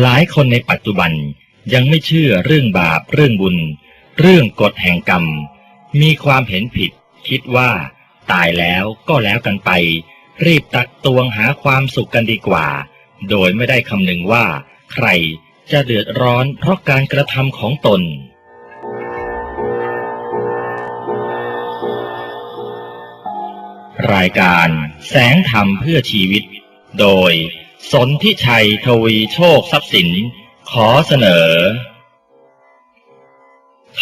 หลายคนในปัจจุบันยังไม่เชื่อเรื่องบาปเรื่องบุญ เรื่องกฎแห่งกรรม มีความเห็นผิด คิดว่า ตายแล้วก็แล้วกันไป รีบตักตวงหาความสุขกันดีกว่า โดยไม่ได้คำนึงว่า ใครจะเดือดร้อนเพราะการกระทำของตน รายการแสงธรรมเพื่อชีวิต โดย สนทิชัยทวีโชคทรัพย์สิน ขอเสนอ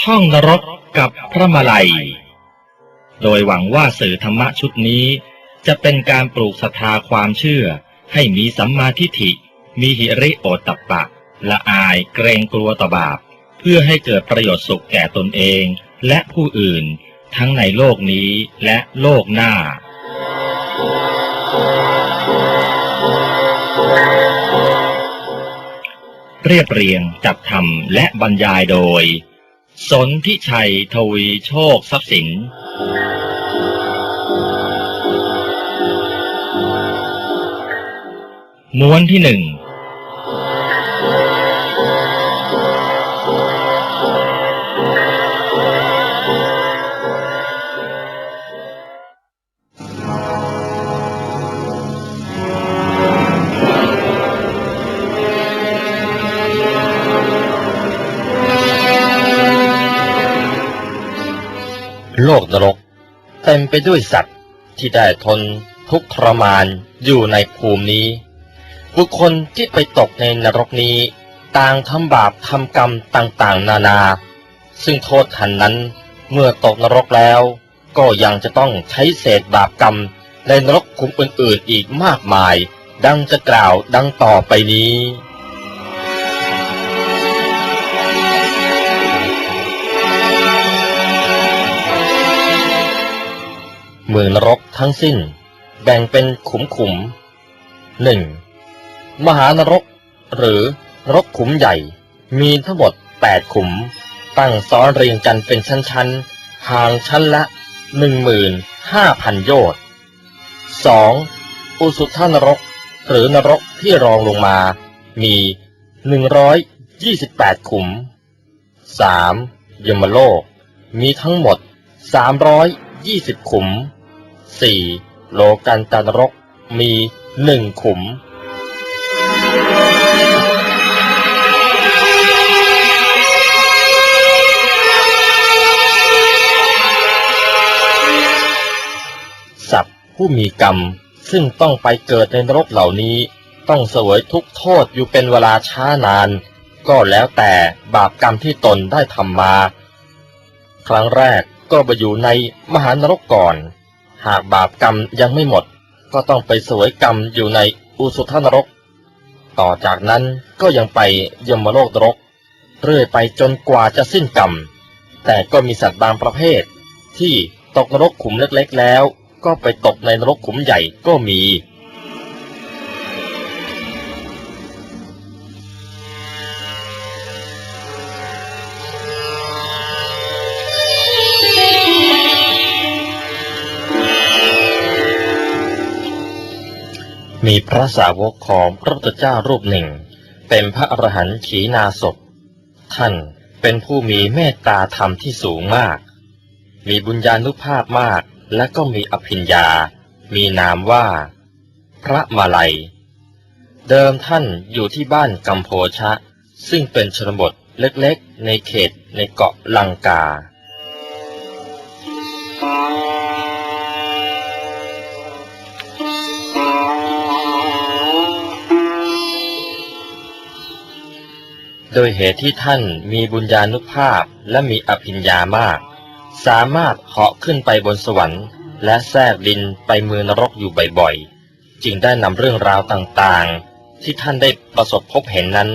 ท่องนรกกับพระมาลัย โดยหวังว่าสื่อธรรมะชุดนี้ จะเป็นการปลูกศรัทธาความเชื่อ ให้มีสัมมาทิฏฐิ มีหิริโอตตัปะ ละอายเกรงกลัวต่อบาป เพื่อให้เกิดประโยชน์สุขแก่ตนเองและผู้อื่น ทั้งในโลกนี้และโลกหน้า เรียบเรียงจัดทำและบรรยายโดย สนทิชัยทวีโชคทรัพย์สิน ม้วนที่หนึ่ง โลกนรก เต็มไปด้วยสัตว์ที่ได้ทนทุกข์ทรมานอยู่ในภูมินี้ บุคคลที่ไปตกในนรกนี้ ต่างทำบาปทำกรรมต่างๆ นานา ซึ่งโทษทันนั้นเมื่อตกนรกแล้ว ก็ยังจะต้องใช้เศษบาปกรรมในนรกขุมอื่นๆอีกมากมาย ดังจะกล่าวดังต่อไปนี้ เมืองนรกทั้งสิ้น แบ่งเป็นขุมขุมหนึ่งมหานรก หรือนรกขุมใหญ่ มีทั้งหมดแปดขุม ตั้งซ้อนเรียงกันเป็นชั้นๆ ห่างชั้นละหนึ่งหมื่นห้าพันโยชน์สองอุสุทานรก หรือนรกที่รองลงมา มีหนึ่งร้อยยี่สิบแปดขุมสามยมโลก มีทั้งหมดสามร้อยยี่สิบขุม สี่โลกันตานรกมีหนึ่งขุม สัตว์ผู้มีกรรม ซึ่งต้องไปเกิดในนรกเหล่านี้ ต้องเสวยทุกโทษอยู่เป็นเวลาช้านาน ก็แล้วแต่บาปกรรมที่ตนได้ทำมา ครั้งแรกก็ไปอยู่ในมหานรกก่อน หากบาปกรรมยังไม่หมด ก็ต้องไปเสวยกรรมอยู่ในอุสุทานรก ต่อจากนั้นก็ยังไปยมโลกนรก เรื่อยไปจนกว่าจะสิ้นกรรม แต่ก็มีสัตว์บางประเภท ที่ตกนรกขุมเล็กๆแล้ว ก็ไปตกในนรกขุมใหญ่ก็มี มีพระสาวกของพระพุทธเจ้ารูปหนึ่ง เป็นพระอรหันต์ขีณาศพท่านเป็นผู้มีเมตตาธรรมที่สูงมาก มีบุญญาณุภาพมากและก็มีอภิญญา มีนามว่า พระมาลัย เดิมท่านอยู่ที่บ้านกัมโพชะ ซึ่งเป็นชนบทเล็กๆ ในเขตในเกาะลังกา โดยเหตุที่ท่านมีบุญญาณุภาพและมีอภิญญามาก สามารถเหาะขึ้นไปบนสวรรค์ และแทรกดินไปเมืองนรกอยู่บ่อยๆ จึงได้นำเรื่องราวต่างๆ ที่ท่านได้ประสบพบเห็นนั้น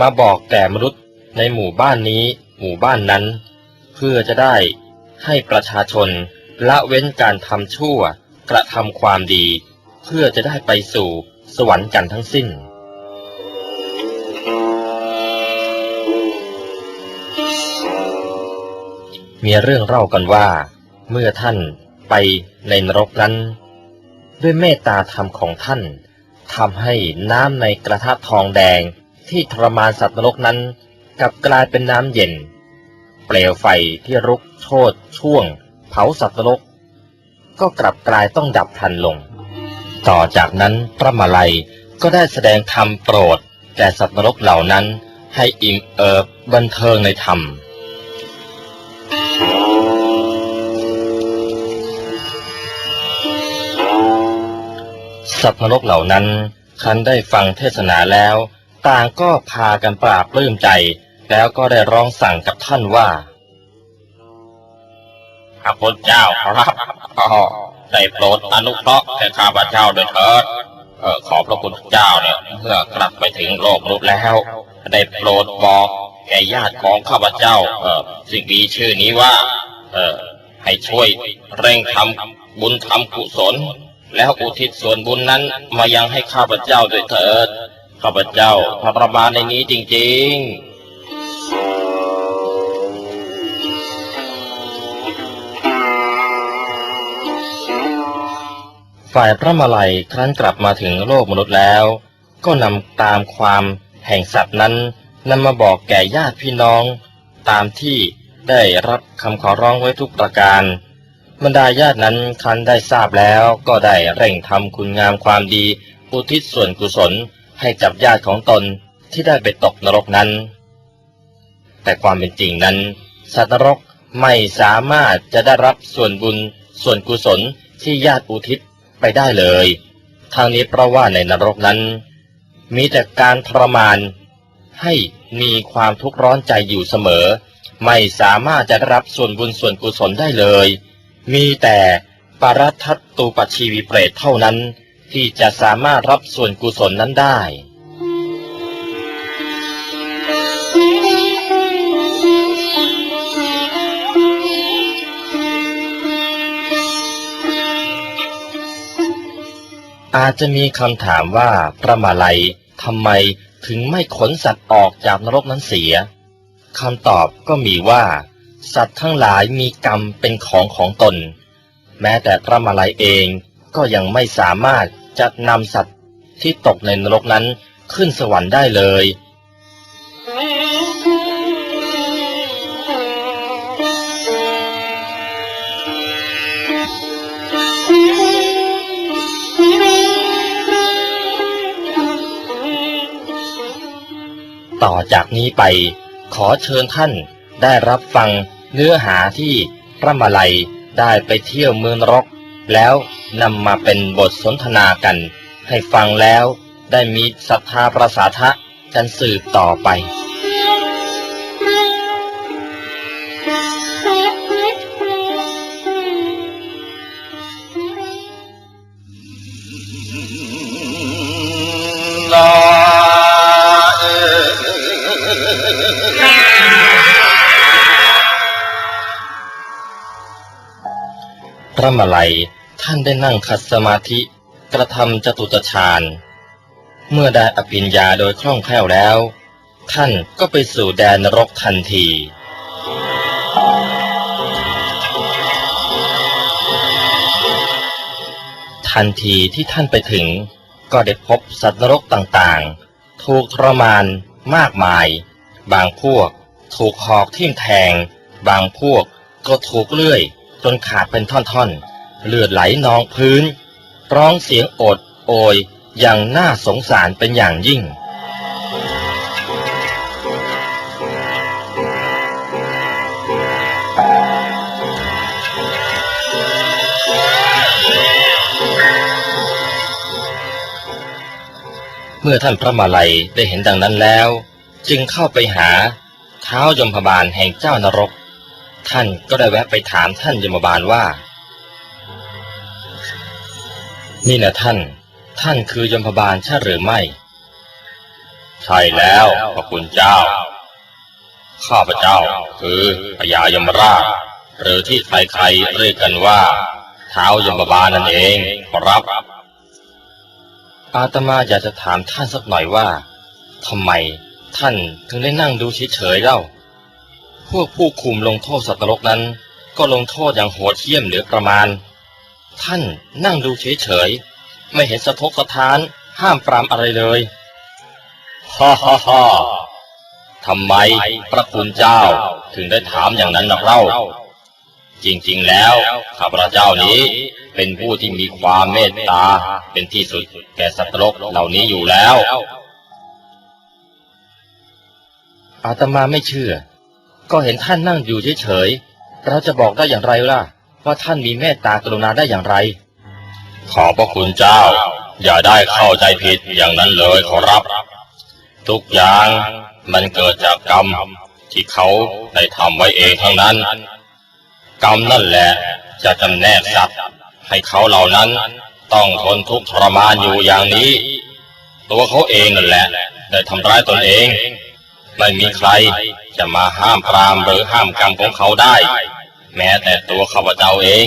มาบอกแก่มนุษย์ในหมู่บ้านนี้ หมู่บ้านนั้น เพื่อจะได้ให้ประชาชนละเว้นการทำชั่ว กระทำความดี เพื่อจะได้ไปสู่สวรรค์กันทั้งสิ้น มีเรื่องเล่ากันว่า เมื่อท่านไปในนรกนั้น ด้วยเมตตาธรรมของท่านทำให้น้ำในกระทะทองแดงที่ทรมานสัตว์นรกนั้นกลับกลายเป็นน้ำเย็น เปลวไฟที่รุกโชนช่วง เผาสัตว์นรก ก็กลับกลายต้องดับพลันลง ต่อจากนั้นพระมาลัยก็ได้แสดงธรรมโปรดแก่สัตว์นรกเหล่านั้นให้อิ่มเอิบบันเทิงในธรรม สัตว์นรกเหล่านั้นครั้นได้ฟังเทศนาแล้ว ต่างก็พากันปราบปลื้มใจ แล้วก็ได้ร้องสั่งกับท่านว่าพระพุทธเจ้าครับได้โปรดอนุเคราะห์แก่ข้าพเจ้าด้วยเถิดเออขอพระคุณเจ้าเนี่ยเมื่อกลับไปถึงโลกมนุษย์แล้ว ได้โปรดบอกแก่ญาติของข้าพเจ้า เออสิ่งมีชื่อนี้ว่า เออให้ช่วยเร่งทำบุญทำกุศล แล้วอุทิศส่วนบุญนั้นมายังให้ข้าพเจ้าด้วยเถิด ข้าพเจ้าทรมานในนี้จริง ๆฝ่ายพระมาลัยครั้นกลับมาถึงโลกมนุษย์แล้ว ก็นำตามความแห่งสัตว์นั้นนำมาบอกแก่ญาติพี่น้อง ตามที่ได้รับคำขอร้องไว้ทุกประการ บรรดาญาตินั้นคันได้ทราบแล้วก็ได้เร่งทำคุณงามความดีอุทิศส่วนกุศลให้กับญาติของตนที่ได้ไปตกนรกนั้น แต่ความเป็นจริงนั้น สัตว์นรกไม่สามารถจะได้รับส่วนบุญส่วนกุศลที่ญาติอุทิศไปได้เลย ทางนี้เพราะว่าในนรกนั้น มีแต่การทรมานให้มีความทุกข์ร้อนใจอยู่เสมอ ไม่สามารถจะได้รับส่วนบุญส่วนกุศลได้เลย มีแต่ปารัตทัตตูปชีวีเปรตเท่านั้น ที่จะสามารถรับส่วนกุศลนั้นได้ อาจจะมีคำถามว่าพระมาลัยทำไมถึงไม่ขนสัตว์ออกจากนรกนั้นเสียคำตอบก็มีว่า สัตว์ทั้งหลายมีกรรมเป็นของของตน แม้แต่พระมาลัยเองก็ยังไม่สามารถจะนำสัตว์ที่ตกในนรกนั้นขึ้นสวรรค์ได้เลย ต่อจากนี้ไปขอเชิญท่าน ได้รับฟังเนื้อหาที่พระมาลัยได้ไปเที่ยวเมืองรก แล้วนำมาเป็นบทสนทนากัน ให้ฟังแล้วได้มีศรัทธาประสาทะกันสืบต่อไป พระมาลัยท่านได้นั่งคัดสมาธิกระทำจตุตฌาน เมื่อได้อภิญญาโดยคล่องแคล่วแล้ว ท่านก็ไปสู่แดนนรกทันที ทันทีที่ท่านไปถึงก็ได้พบสัตว์นรกต่างๆ ถูกทรมานมากมาย บางพวกถูกหอกทิ่มแทง บางพวกก็ถูกเลื่อย จนขาดเป็นท่อนๆ เลือดไหลนองพื้น ร้องเสียงโอดโอยอย่างน่าสงสารเป็นอย่างยิ่ง เมื่อท่านพระมาลัยได้เห็นดังนั้นแล้ว จึงเข้าไปหาเท้ายมพบาลแห่งเจ้านรก ท่านก็ได้แวะไปถามท่านยมบาลว่า นี่นะท่าน ท่านคือยมพบาลใช่หรือไม่ ใช่แล้วพระคุณเจ้า ข้าพเจ้าคือพญายมราช หรือที่ใครๆเรียกกันว่าเท้ายมบาลนั่นเองครับอาตมาอยากจะถามท่านสักหน่อยว่าทำไมท่านถึงได้นั่งดูเฉยๆเล่า พวกผู้คุมลงโทษสัตว์นรกนั้น ก็ลงโทษอย่างโหดเหี้ยมเหลือประมาณ ท่านนั่งดูเฉยๆ ไม่เห็นสะทกสะท้านห้ามปรามอะไรเลยฮ่าฮ่าฮ่าทำไมพระคุณเจ้าถึงได้ถามอย่างนั้นนะเล่า จริงๆแล้วข้าพระเจ้านี้เป็นผู้ที่มีความเมตตาเป็นที่สุดแก่สัตว์โลกเหล่านี้อยู่แล้วอาตมาไม่เชื่อ ก็เห็นท่านนั่งอยู่เฉยๆเราจะบอกได้อย่างไรล่ะว่าท่านมีเมตตากรุณาได้อย่างไร ขอพระคุณเจ้า อย่าได้เข้าใจผิดอย่างนั้นเลยขอรับ ทุกอย่างมันเกิดจากกรรมที่เขาได้ทำไว้เองทั้งนั้น กรรมนั่นแหละจะจำแนกสัตว์ให้เขาเหล่านั้นต้องทนทุกข์ทรมานอยู่อย่างนี้ ตัวเขาเองนั่นแหละ ได้ทำร้ายตนเอง ไม่มีใครจะมาห้ามปรามหรือห้ามกรรมของเขาได้ แม้แต่ตัวข้าพเจ้าเอง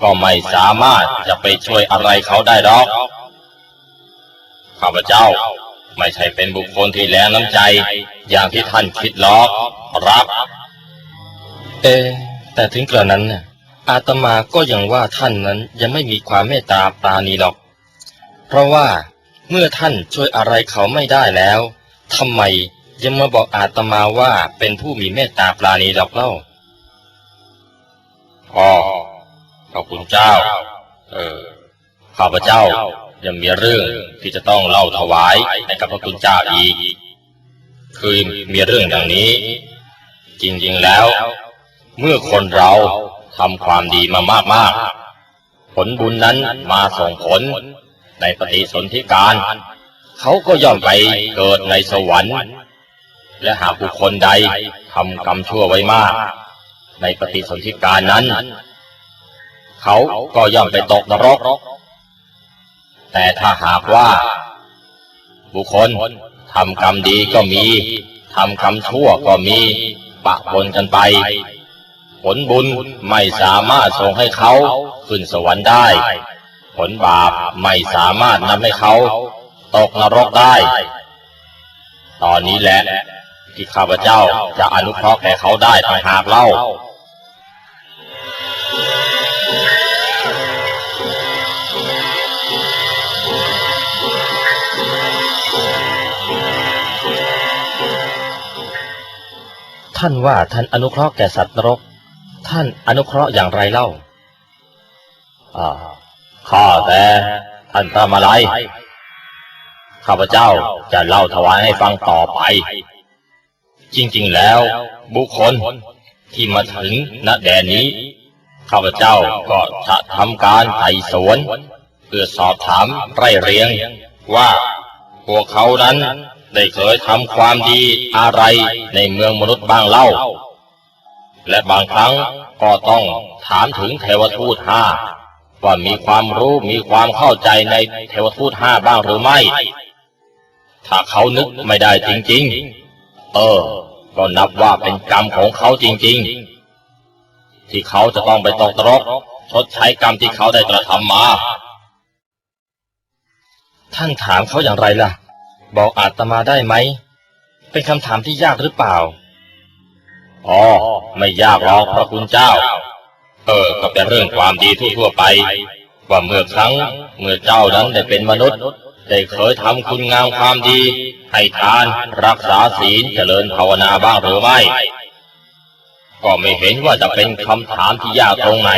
ก็ไม่สามารถจะไปช่วยอะไรเขาได้หรอกข้าพเจ้าไม่ใช่เป็นบุคคลที่แรงน้ำใจ อย่างที่ท่านคิดหรอกรับ เอ แต่ถึงกระนั้นน่ะอาตมาก็ยังว่าท่านนั้นยังไม่มีความเมตตาปราณีหรอก เพราะว่าเมื่อท่านช่วยอะไรเขาไม่ได้แล้วทำไม ยังมาบอกอาตมาว่าเป็นผู้มีเมตตาปราณีหรอกเล่าอ๋อขอบคุณเจ้า เออ ข้าพเจ้ายังมีเรื่องที่จะต้องเล่าถวายให้กับพระคุณเจ้าอีก คือมีเรื่องอย่างนี้ จริงๆแล้ว เมื่อคนเราทำความดีมามากๆ ผลบุญนั้นมาส่งผลในปฏิสนธิการ เขาก็ย่อมไปเกิดในสวรรค์ และหากบุคคลใดทำกรรมชั่วไว้มาก ในปฏิสนธิการนั้น เขาก็ย่อมไปตกนรก แต่ถ้าหากว่า บุคคลทำกรรมดีก็มีทำกรรมชั่วก็มีปะปนกันไป ผลบุญไม่สามารถส่งให้เขาขึ้นสวรรค์ได้ ผลบาปไม่สามารถนำให้เขา ตกนรกได้ ตอนนี้แหละ ที่ข้าพเจ้าจะอนุเคราะห์แก่เขาได้ต่างหากเล่า ท่านว่าท่านอนุเคราะห์แก่สัตว์นรก ท่านอนุเคราะห์อย่างไรเล่าอ่าข้าแต่ท่านทำอะไรข้าพเจ้าจะเล่าถวายให้ฟังต่อไป จริงๆแล้ว บุคคลที่มาถึงณแดนนี้ ข้าพเจ้าก็จะทำการไต่สวน เพื่อสอบถามไร่เรียงว่าพวกเขานั้นได้เคยทำความดีอะไรในเมืองมนุษย์บ้างเล่า และบางครั้งก็ต้องถามถึงเทวทูตห้าว่ามีความรู้มีความเข้าใจในเทวทูตห้าบ้างหรือไม่ ถ้าเขานึกไม่ได้จริง ๆ เออ ก็นับว่าเป็นกรรมของเขาจริง ๆ ที่เขาจะต้องไปตกนรกชดใช้กรรมที่เขาได้กระทำมา ท่านถามเขาอย่างไรล่ะ บอกอาตมาได้ไหม เป็นคำถามที่ยากหรือเปล่า อ๋อ ไม่ยากหรอกพระคุณเจ้า เออ ก็เป็นเรื่องความดีทั่วๆไป ว่าเมื่อครั้งเมื่อเจ้านั้นได้เป็นมนุษย์ ได้เคยทำคุณงามความดี ให้ทานรักษาศีลเจริญภาวนาบ้างหรือไม่ ก็ไม่เห็นว่าจะเป็นคำถามที่ยากตรงไหน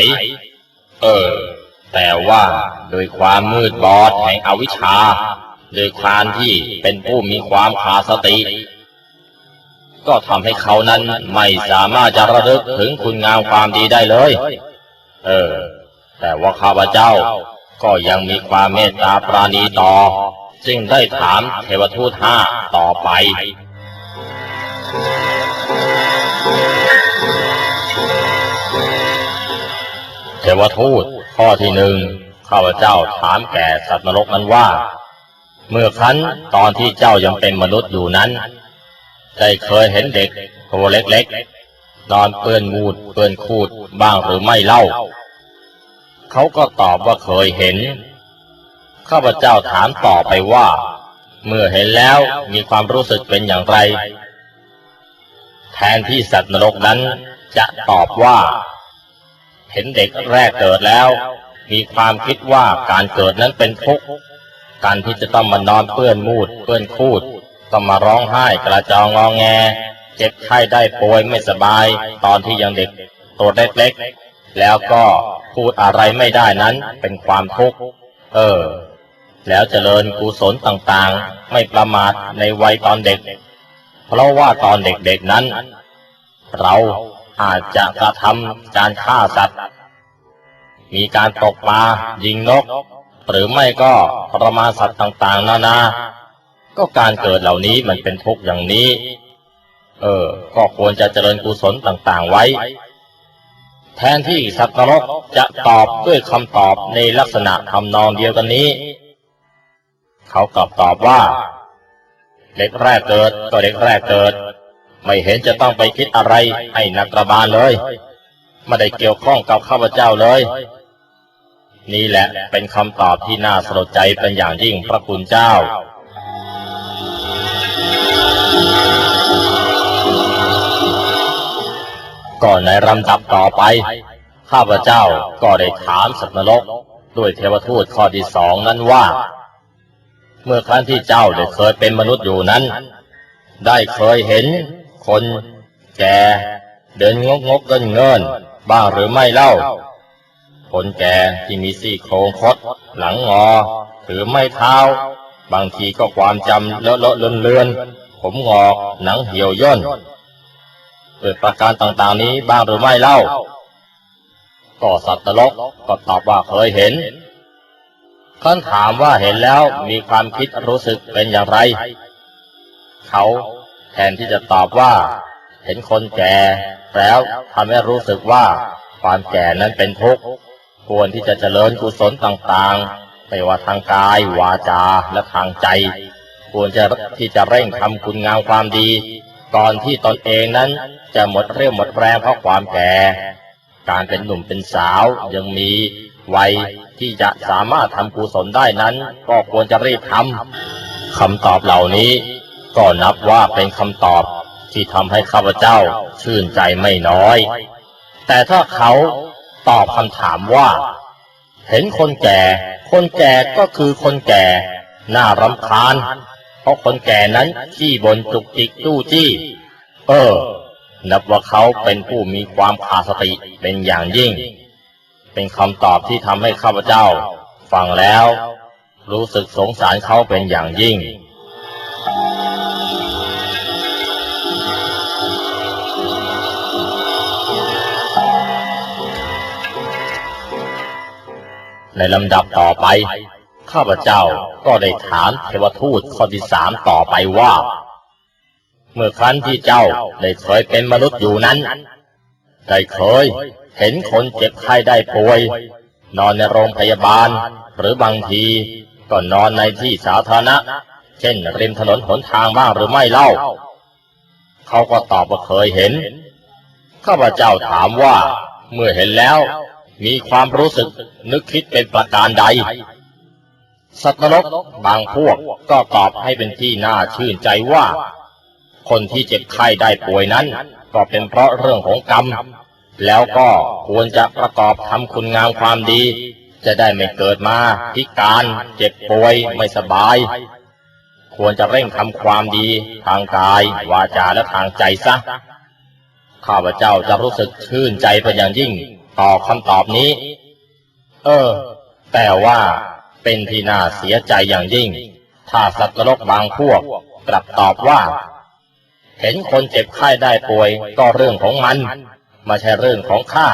เออ แต่ว่าโดยความมืดบอดแห่งอวิชชา โดยความที่เป็นผู้มีความขาดสติ ก็ทำให้เขานั้นไม่สามารถจะระลึกถึงคุณงามความดีได้เลย เออ แต่ว่าข้าพเจ้า ก็ยังมีความเมตตาปราณีต่อ จึงได้ถามเทวทูตห้าต่อไป เทวทูตข้อที่หนึ่งข้าพเจ้าถามแก่สัตว์นรกนั้นว่า เมื่อครั้นตอนที่เจ้ายังเป็นมนุษย์อยู่นั้น ได้เคยเห็นเด็กตัวเล็กๆนอนเปื้อนมูดเปื้อนคูดบ้างหรือไม่เล่า เขาก็ตอบว่าเคยเห็น ข้าพเจ้าถามต่อไปว่า เมื่อเห็นแล้วมีความรู้สึกเป็นอย่างไร แทนที่สัตว์นรกนั้นจะตอบว่า เห็นเด็กแรกเกิดแล้ว มีความคิดว่าการเกิดนั้นเป็นทุกข์การที่จะต้องมานอนเปื้อนมูด เปื้อนคูดต้องมาร้องไห้กระจองงอแง เจ็บไข้ได้ป่วยไม่สบาย ตอนที่ยังเด็กตัวเล็กๆ แล้วก็พูดอะไรไม่ได้นั้นเป็นความทุกข์ เออ แล้วเจริญกุศลต่างๆ ไม่ประมาทในวัยตอนเด็ก เพราะว่าตอนเด็กๆนั้น เราอาจจะกระทำการฆ่าสัตว์ มีการตกปลายิงนก หรือไม่ก็ทระมาสัตว์ต่างๆ นานา ก็การเกิดเหล่านี้มันเป็นทุกข์อย่างนี้ เออ ก็ควรจะเจริญกุศลต่างๆไว้ แทนที่สัตว์นรกจะตอบด้วยคำตอบในลักษณะทำนองเดียวกันนี้ เขากลับตอบว่า เด็กแรกเกิดก็เด็กแรกเกิด ไม่เห็นจะต้องไปคิดอะไรให้นักระบาลเลยไม่ได้เกี่ยวข้องกับข้าพเจ้าเลย นี่แหละเป็นคำตอบที่น่าสลดใจเป็นอย่างยิ่งพระคุณเจ้าก่อ นในลำดับต่อไป ข้าพเจ้าก็ได้ถามสัตว์นรก ด้วยเทวทูตข้อที่สองนั้นว่า เมื่อครั้งที่เจ้าได้เคยเป็นมนุษย์อยู่นั้น ได้เคยเห็น คนแก่เดินงกงกเงินเงินบ้างหรือไม่เล่า คนแก่ที่มีซี่โครงคดหลังงอถือไม่เท้า บางทีก็ความจำเลอะเลอะเลือนเลือนผมงอกหนังเหี่ยวย่น เกิดประการต่างๆนี้บ้างหรือไม่เล่า ก็สัตว์นรกก็ตอบว่าเคยเห็นท่านถามว่าเห็นแล้วมีความคิดรู้สึกเป็นอย่างไร เขาแทนที่จะตอบว่า เห็นคนแก่ แล้วทำให้รู้สึกว่าความแก่นั้นเป็นทุกข์ควรที่จะเจริญกุศลต่างๆ ไม่ว่าทางกาย วาจาและทางใจ ควรจะที่จะเร่งทำคุณงามความดี ก่อนที่ตนเองนั้นจะหมดเรี่ยวหมดแรงเพราะความแก่ การเป็นหนุ่มเป็นสาวยังมีวัยที่จะสามารถทำกุศลได้นั้น ก็ควรจะรีบทำคำตอบเหล่านี้ ก็นับว่าเป็นคำตอบที่ทำให้ข้าพเจ้าชื่นใจไม่น้อย แต่ถ้าเขาตอบคำถามว่า เห็นคนแก่ คนแก่ก็คือคนแก่ น่ารำคาญ ราะคนแก่นั้นขี้บนจุกจิกจู้จี้ เออ นับว่าเขาเป็นผู้มีความขาดสติเป็นอย่างยิ่ง เป็นคำตอบที่ทำให้ข้าพเจ้า ฟังแล้ว รู้สึกสงสารเขาเป็นอย่างยิ่งในลำดับต่อไป ข้าพเจ้าก็ได้ถามเทวทูตข้อที่สามต่อไปว่า เมื่อครั้นที่เจ้าได้เคยเป็นมนุษย์อยู่นั้น ได้เคยเห็นคนเจ็บไข้ได้ป่วย นอนในโรงพยาบาล หรือบางทีก็นอนในที่สาธารณะ เช่นริมถนนหนทางบ้างหรือไม่เล่า เขาก็ตอบว่าเคยเห็น ข้าพเจ้าถามว่า เมื่อเห็นแล้ว มีความรู้สึกนึกคิดเป็นประการใด สัตว์นรกบางพวกก็ตอบให้เป็นที่น่าชื่นใจว่า คนที่เจ็บไข้ได้ป่วยนั้น ก็เป็นเพราะเรื่องของกรรม แล้วก็ควรจะประกอบทำคุณงามความดี จะได้ไม่เกิดมาพิการเจ็บป่วยไม่สบาย ควรจะเร่งทำความดีทางกาย วาจาและทางใจซะข้าพเจ้าจะรู้สึกชื่นใจเป็นอย่างยิ่ง ต่อคำตอบนี้ เออ แต่ว่า เป็นที่น่าเสียใจอย่างยิ่ง ถ้าสัตว์นรกบางพวกกลับตอบว่า เห็นคนเจ็บไข้ได้ป่วยก็เรื่องของมันไม่ใช่เรื่องของข้า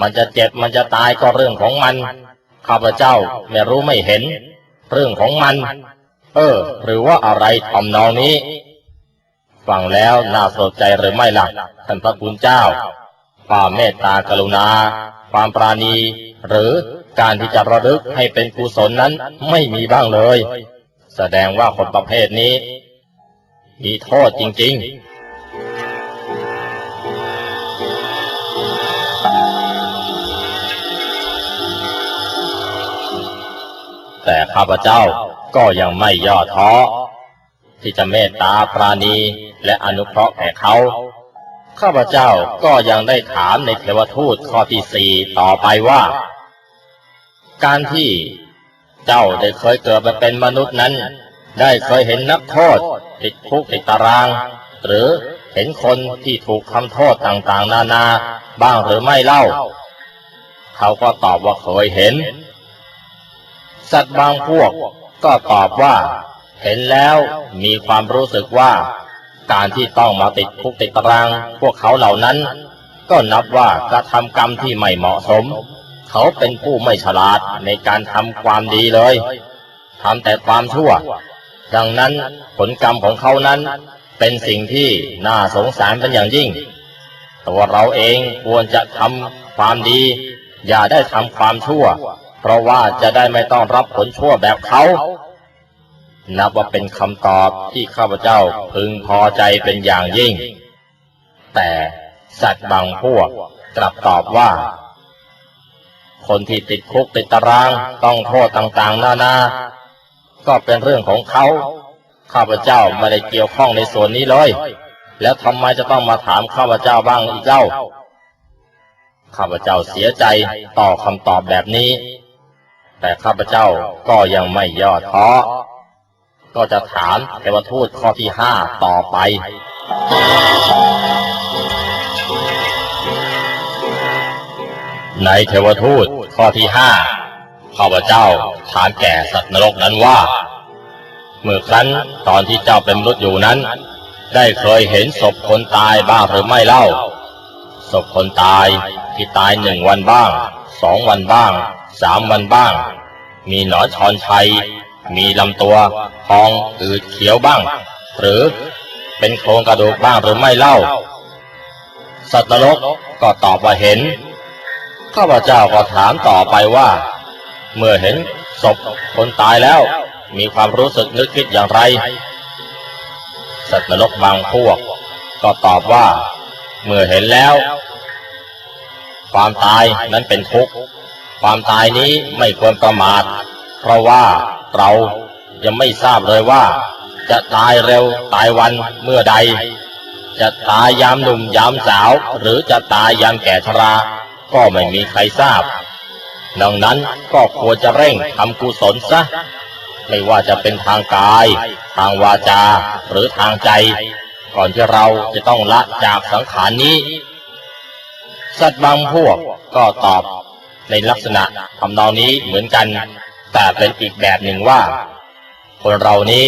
มันจะเจ็บมันจะตายก็เรื่องของมัน ข้าพเจ้าไม่รู้ไม่เห็น เรื่องของมัน เออ หรือว่าอะไรทำนองนี้ ฟังแล้วน่าสนใจหรือไม่ล่ะท่านพระคุณเจ้า ความเมตตากรุณา ความปราณี หรือ การที่จะระลึกให้เป็นกุศลนั้นไม่มีบ้างเลย แสดงว่าคนประเภทนี้ มีโทษจริง ๆแต่ข้าพเจ้าก็ยังไม่ย่อท้อที่จะเมตตาปราณีและอนุเคราะห์แก่เขา ข้าพเจ้าก็ยังได้ถามในเทวทูตข้อที่สี่ต่อไปว่า การที่เจ้าได้เคยเกิดมาเป็นมนุษย์นั้น ได้เคยเห็นนักโทษ ติดคุกติดตาราง หรือเห็นคนที่ถูกทำโทษต่างๆ นานาบ้างหรือไม่เล่า เขาก็ตอบว่าเคยเห็น สัตว์บางพวกก็ตอบว่า เห็นแล้วมีความรู้สึกว่า การที่ต้องมาติดคุกติดตาราง พวกเขาเหล่านั้น ก็นับว่ากระทำกรรมที่ไม่เหมาะสม เขาเป็นผู้ไม่ฉลาดในการทำความดีเลยทำแต่ความชั่ว ดังนั้นผลกรรมของเขานั้น เป็นสิ่งที่น่าสงสารเป็นอย่างยิ่ง ตัวเราเองควรจะทำความดี อย่าได้ทำความชั่ว เพราะว่าจะได้ไม่ต้องรับผลชั่วแบบเขา นับว่าเป็นคำตอบที่ข้าพเจ้าพึงพอใจเป็นอย่างยิ่ง แต่สัตว์บางพวกกลับตอบว่า คนที่ติดคุกติดตารางต้องโทษต่างๆนานาก็เป็นเรื่องของเขา ข้าพเจ้าไม่ได้เกี่ยวข้องในส่วนนี้เลย แล้วทำไมจะต้องมาถามข้าพเจ้าบ้างอีกเล่า ข้าพเจ้าเสียใจต่อคำตอบแบบนี้ แต่ข้าพเจ้าก็ยังไม่ย่อท้อ ก็จะถามเทวทูตข้อที่ห้าต่อไปในเทวทูต ข้อที่ห้าข้าพเจ้าถามแก่สัตว์นรกนั้นว่า เมื่อครั้นตอนที่เจ้าเป็นมนุษย์อยู่นั้น ได้เคยเห็นศพคนตายบ้างหรือไม่เล่า ศพคนตายที่ตายหนึ่งวันบ้างสองวันบ้างสามวันบ้าง มีหนอนชอนชัย มีลำตัวพองอืดเขียวบ้าง หรือเป็นโครงกระดูกบ้างหรือไม่เล่า สัตว์นรกก็ตอบว่าเห็น ข้าพเจ้าก็ถามต่อไปว่า เมื่อเห็นศพคนตายแล้ว มีความรู้สึกนึกคิดอย่างไร สัตว์นรกบางพวก ก็ตอบว่า เมื่อเห็นแล้ว ความตายนั้นเป็นทุกข์ความตายนี้ไม่ควรประมาท เพราะว่าเรายังไม่ทราบเลยว่า จะตายเร็วตายวันเมื่อใด จะตายยามหนุ่มยามสาว หรือจะตายยามแก่ชรา ก็ไม่มีใครทราบ ดังนั้นก็ควรจะเร่งทำกุศลซะ ไม่ว่าจะเป็นทางกาย ทางวาจา หรือทางใจ ก่อนที่เราจะต้องละจากสังขารนี้ สัตว์บางพวกก็ตอบในลักษณะทำนองนี้เหมือนกัน แต่เป็นอีกแบบหนึ่งว่า คนเรานี้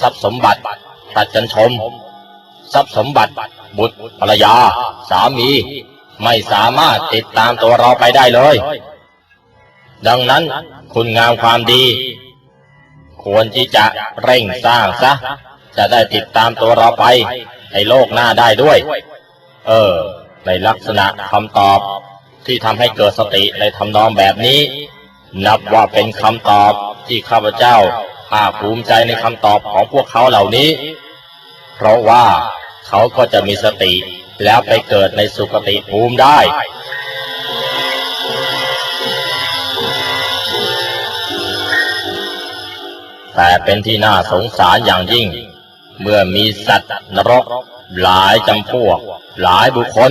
ทรัพย์สมบัติตัดกันชม ทรัพย์สมบัติ บุตรภรรยา สามี ไม่สามารถติดตามตัวเราไปได้เลย ดังนั้นคุณงามความดี ควรที่จะเร่งสร้างซะ จะได้ติดตามตัวเราไปในโลกหน้าได้ด้วย เออ ในลักษณะคำตอบที่ทำให้เกิดสติในทำนองแบบนี้ นับว่าเป็นคำตอบที่ข้าพเจ้าภาคภูมิใจในคำตอบของพวกเขาเหล่านี้ เพราะว่าเขาก็จะมีสติ แล้วไปเกิดในสุคติภูมิได้ แต่เป็นที่น่าสงสารอย่างยิ่ง เมื่อมีสัตว์นรก หลายจำพวก หลายบุคคล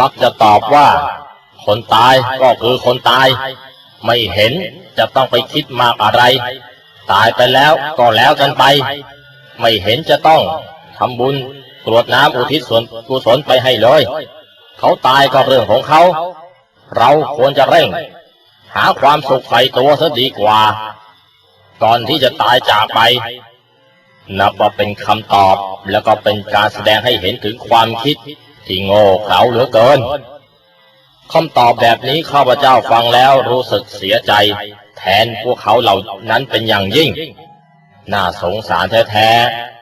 มักจะตอบว่า คนตายก็คือคนตาย ไม่เห็นจะต้องไปคิดมากอะไร ตายไปแล้วก็แล้วกันไป ไม่เห็นจะต้องทำบุญ กรวดน้ำอุทิศส่วนกุศลไปให้เลย เขาตายก็เรื่องของเขา เราควรจะเร่ง หาความสุขใส่ตัวซะดีกว่า ก่อนที่จะตายจากไป นับว่าเป็นคำตอบแล้วก็เป็นการแสดงให้เห็นถึงความคิดที่โง่เขลาเหลือเกินคำตอบแบบนี้ข้าพเจ้าฟังแล้วรู้สึกเสียใจ แทนพวกเขาเหล่านั้นเป็นอย่างยิ่ง น่าสงสารแท้ๆ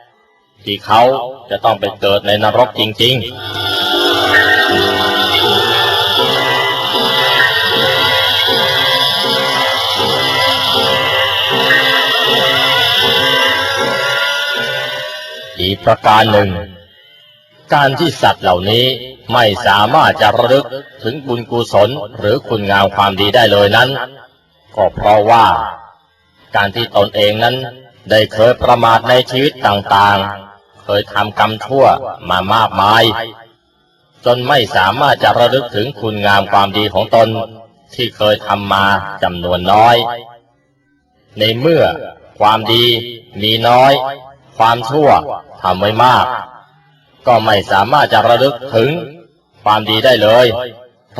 ที่เขาจะต้องไปเกิดในนรกจริง ๆอีกประการหนึ่ง การที่สัตว์เหล่านี้ไม่สามารถจะระลึกถึงบุญกุศลหรือคุณงามความดีได้เลยนั้น ก็เพราะว่า การที่ตนเองนั้น ได้เคยประมาทในชีวิตต่างๆ เคยทำกรรมชั่วมามากมาย จนไม่สามารถจะระลึกถึงคุณงามความดีของตนที่เคยทำมาจำนวนน้อย ในเมื่อความดีมีน้อย ความชั่วทำไว้มาก ก็ไม่สามารถจะระลึกถึงความดีได้เลย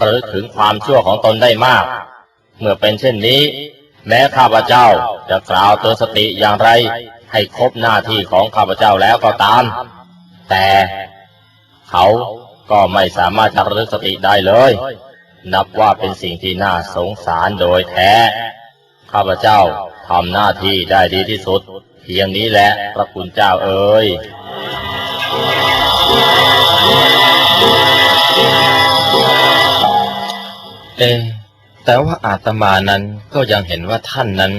ระลึกถึงความชั่วของตนได้มาก เมื่อเป็นเช่นนี้ แม้ข้าพเจ้าจะกล่าวเตือนสติอย่างไร ให้ครบหน้าที่ของข้าพเจ้าแล้วก็ตาม แต่เขาก็ไม่สามารถจะระลึกสติได้เลย นับว่าเป็นสิ่งที่น่าสงสารโดยแท้ ข้าพเจ้าทำหน้าที่ได้ดีที่สุด เพียงนี้แหละพระคุณเจ้าเอ๋ยเอะ แต่ว่าอาตมานั้นก็ยังเห็นว่าท่านนั้น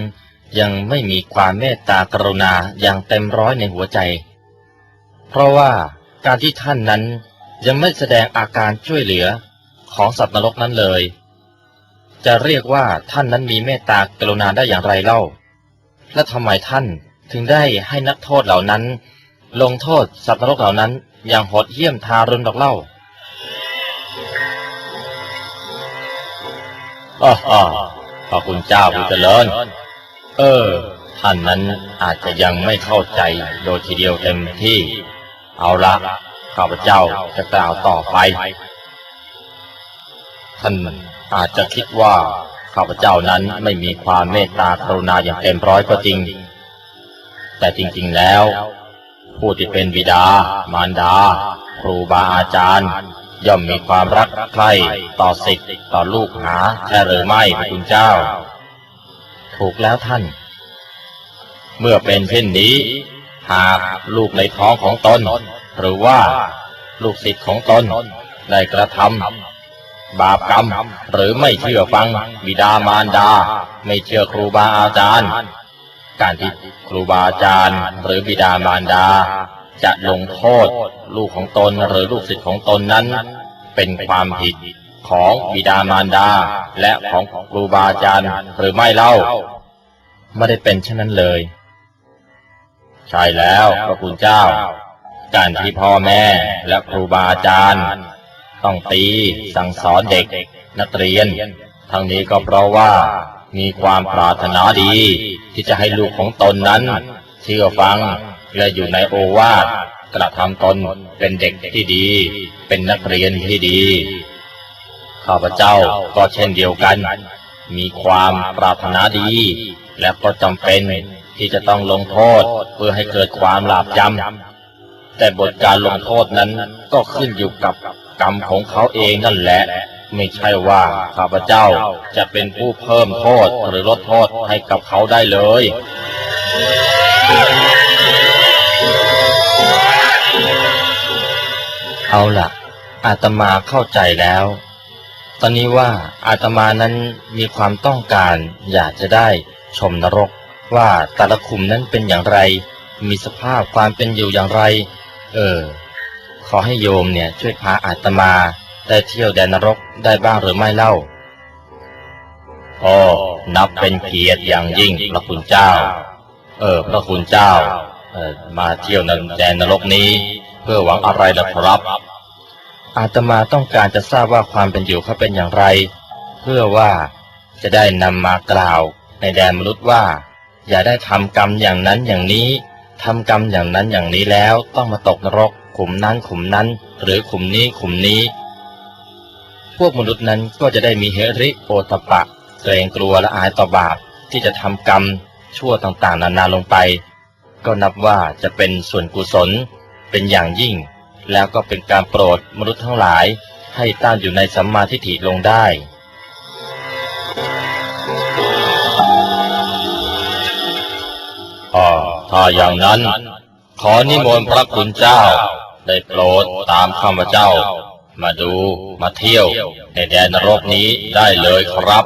ยังไม่มีความเมตตากรุณาอย่างเต็มร้อยในหัวใจ เพราะว่าการที่ท่านนั้นยังไม่แสดงอาการช่วยเหลือของสัตว์นรกนั้นเลย จะเรียกว่าท่านนั้นมีเมตตากรุณาได้อย่างไรเล่า และทำไมท่านถึงได้ให้นักโทษเหล่านั้น ลงโทษสัตว์นรกเหล่านั้นอย่างโหดเหี้ยมทารุณดอกเล่า อ้อพระคุณเจ้าผู้เจริญ เออ ท่านนั้นอาจจะยังไม่เข้าใจโดยทีเดียวเต็มที่ เอาละข้าพเจ้าจะกล่าวต่อไป ท่านอาจจะคิดว่าข้าพเจ้านั้นไม่มีความเมตตากรุณาอย่างเต็มร้อยก็จริง แต่จริงๆแล้ว ผู้ที่เป็นบิดามารดา ครูบาอาจารย์ ย่อมมีความรักใคร่ต่อสิทธิ์ต่อลูกหาใช่หรือไม่พระคุณเจ้า ถูกแล้วท่าน เมื่อเป็นเช่นนี้ หากลูกในท้องของตน หรือว่าลูกศิษย์ของตนได้กระทำบาปกรรม หรือไม่เชื่อฟังบิดามารดา ไม่เชื่อครูบาอาจารย์ การที่ครูบาอาจารย์ หรือบิดามารดา จะลงโทษลูกของตนหรือลูกศิษย์ของตนนั้น เป็นความผิดของบิดามารดา และของครูบาอาจารย์หรือไม่เล่า ไม่ได้เป็นเช่นนั้นเลย ใช่แล้วพระคุณเจ้า การที่พ่อแม่และครูบาอาจารย์ ต้องตีสั่งสอนเด็ก นักเรียน ทั้งนี้ก็เพราะว่ามีความปรารถนาดีที่จะให้ลูกของตนนั้น เชื่อฟัง และอยู่ในโอวาทกระทำตนเป็นเด็กที่ดี เป็นนักเรียนที่ดี ข้าพเจ้าก็เช่นเดียวกัน มีความปรารถนาดี และก็จำเป็นที่จะต้องลงโทษเพื่อให้เกิดความหลาบจำแต่บทการลงโทษนั้นก็ขึ้นอยู่กับกรรมของเขาเองนั่นแหละ ไม่ใช่ว่าข้าพเจ้าจะเป็นผู้เพิ่มโทษหรือลดโทษให้กับเขาได้เลย เอาล่ะอาตมาเข้าใจแล้ว ตอนนี้ว่าอาตมานั้นมีความต้องการอยากจะได้ชมนรกว่าแต่ละขุมนั้นเป็นอย่างไร มีสภาพความเป็นอยู่อย่างไร เออ ขอให้โยมเนี่ยช่วยพาอาตมาได้เที่ยวแดนนรกได้บ้างหรือไม่เล่าอ๋อนับเป็นเกียรติอย่างยิ่งพระคุณเจ้า เออ พระคุณเจ้า เออมาเที่ยวในแดนนรกนี้ เพื่อหวังอะไรล่ะครับ อาตมาต้องการจะทราบว่าความเป็นอยู่เขาเป็นอย่างไร เพื่อว่าจะได้นำมากล่าวในแดนมนุษย์ว่า อย่าได้ทำกรรมอย่างนั้นอย่างนี้ทำกรรมอย่างนั้นอย่างนี้แล้วต้องมาตกนรกขุมนั้นขุมนั้น หรือขุมนี้ขุมนี้ พวกมนุษย์นั้นก็จะได้มีเฮริโอตปะเกรงกลัวและอายต่อบาปที่จะทำกรรมชั่วต่างๆ นานาลงไป ก็นับว่าจะเป็นส่วนกุศล เป็นอย่างยิ่ง แล้วก็เป็นการโปรดมนุษย์ทั้งหลายให้ตั้งอยู่ในสัมมาทิฏฐิลงได้ ถ้าอย่างนั้น ขอนิมนต์พระคุณเจ้า ได้โปรดตามข้าพเจ้า มาดูมาเที่ยวในแดนนรกนี้ได้เลยครับ